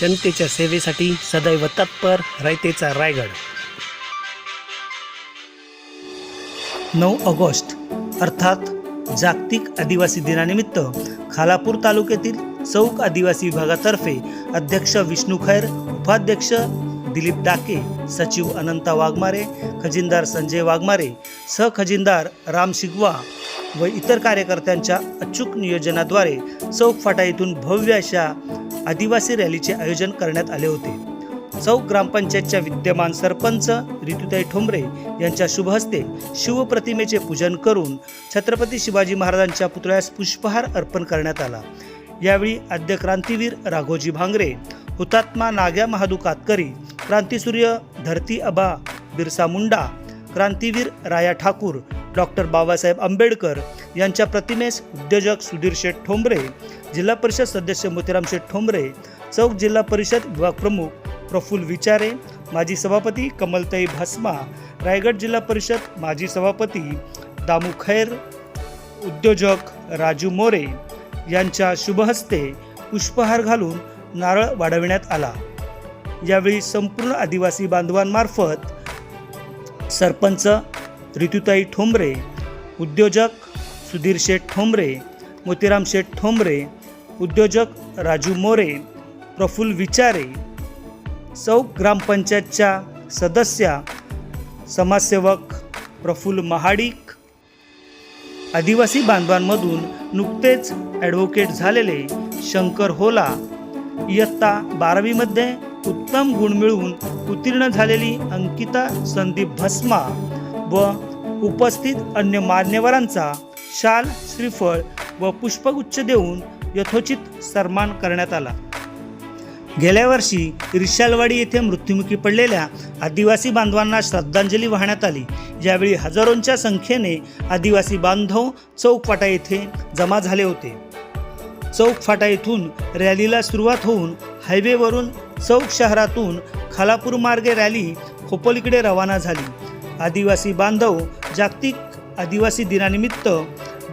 जनतेच्या सेवेसाठी सदैव तत्पर रायतेचा रायगड. नऊ ऑगस्ट अर्थात जागतिक आदिवासी दिनानिमित्त खालापूर तालुक्यातील चौक आदिवासी विभागातर्फे अध्यक्ष विष्णू खैर उपाध्यक्ष दिलीप डाके सचिव अनंता वाघमारे खजिनदार संजय वाघमारे सहखजिनदार राम शिगवा व इतर कार्यकर्त्यांच्या अचूक नियोजनाद्वारे चौक फाटा येथून भव्य अशा आदिवासी रॅलीचे आयोजन करण्यात आले होते. चौक ग्रामपंचायतच्या विद्यमान सरपंच ऋतुताई ठोंबरे यांच्या शुभहस्ते शिवप्रतिमेचे पूजन करून छत्रपती शिवाजी महाराजांच्या पुतळ्यास पुष्पहार अर्पण करण्यात आला. यावेळी आद्य क्रांतीवीर राघोजी भांगरे हुतात्मा नाग्या महादू कातकरी क्रांतीसूर्य धरती अबा बिरसा मुंडा क्रांतीवीर राया ठाकूर डॉक्टर बाबासाहेब आंबेडकर यांच्या प्रतिमेस उद्योजक सुधीर शेठ ठोंबरे जिल्हा परिषद सदस्य मोतीराम शेठ ठोंबरे चौक जिल्हा परिषद विभाग प्रमुख प्रफुल्ल विचारे माजी सभापती कमलताई भस्मा रायगड जिल्हा परिषद माजी सभापती दामू खैर उद्योजक राजू मोरे यांच्या शुभहस्ते पुष्पहार घालून नारळ वाढविण्यात आला. यावेळी संपूर्ण आदिवासी बांधवांमार्फत सरपंच ऋतुताई ठोंबरे उद्योजक सुधीर शेठ ठोंबरे मोतीराम शेठ ठोंबरे उद्योजक राजू मोरे प्रफुल विचारे चौक ग्रामपंचायतच्या सदस्या समाजसेवक प्रफुल्ल महाडिक आदिवासी बांधवांमधून नुकतेच ॲडव्होकेट झालेले शंकर होला इयत्ता बारावीमध्ये उत्तम गुण मिळवून उत्तीर्ण झालेली अंकिता संदीप भस्मा व उपस्थित अन्य मान्यवरांचा शाल श्रीफळ व पुष्पगुच्छ देऊन यथोचित सन्मान करण्यात आला. गेल्या वर्षी रिशालवाडी येथे मृत्युमुखी पडलेल्या आदिवासी बांधवांना श्रद्धांजली वाहण्यात आली. यावेळी हजारोंच्या संख्येने आदिवासी बांधव चौकपाटा येथे जमा झाले होते. चौक फाटा येथून रॅलीला सुरुवात होऊन हायवेवरून चौक शहरातून खालापूर मार्गे रॅली खोपोलीकडे रवाना झाली. आदिवासी बांधव जागतिक आदिवासी दिनानिमित्त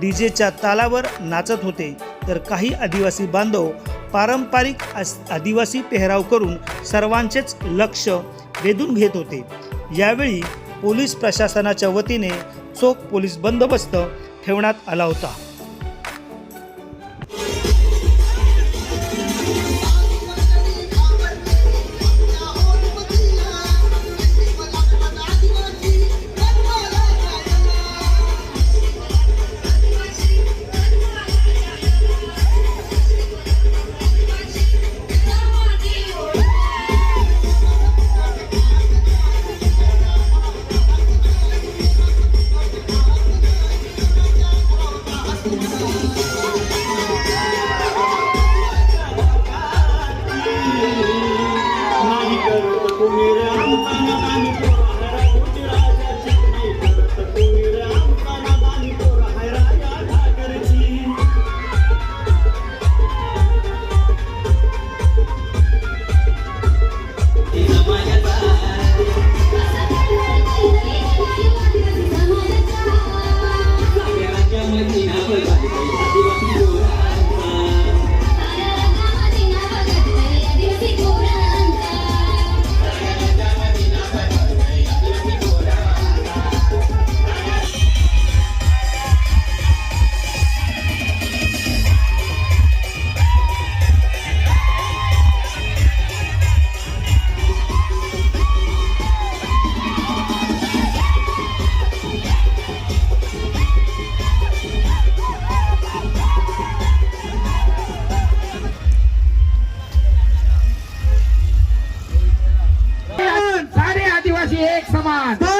डीजेच्या तालावर नाचत होते. तर काही आदिवासी बांधव पारंपरिक आदिवासी पेहराव करून सर्वांचेच लक्ष वेधून घेत होते. यावेळी पोलीस प्रशासनाच्या वतीने चोख पोलीस बंदोबस्त ठेवण्यात आला होता. आदिवासी एक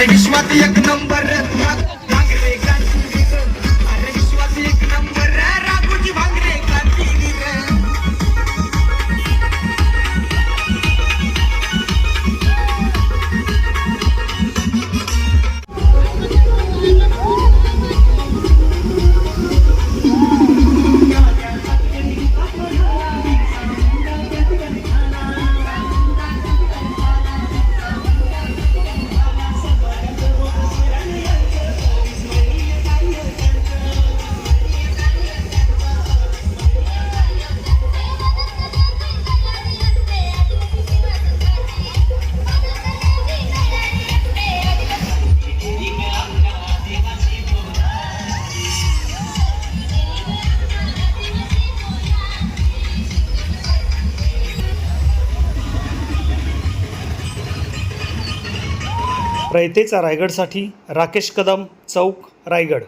सारे एक नंबर रयतेचा रायगडसाठी राकेश कदम चौक रायगड.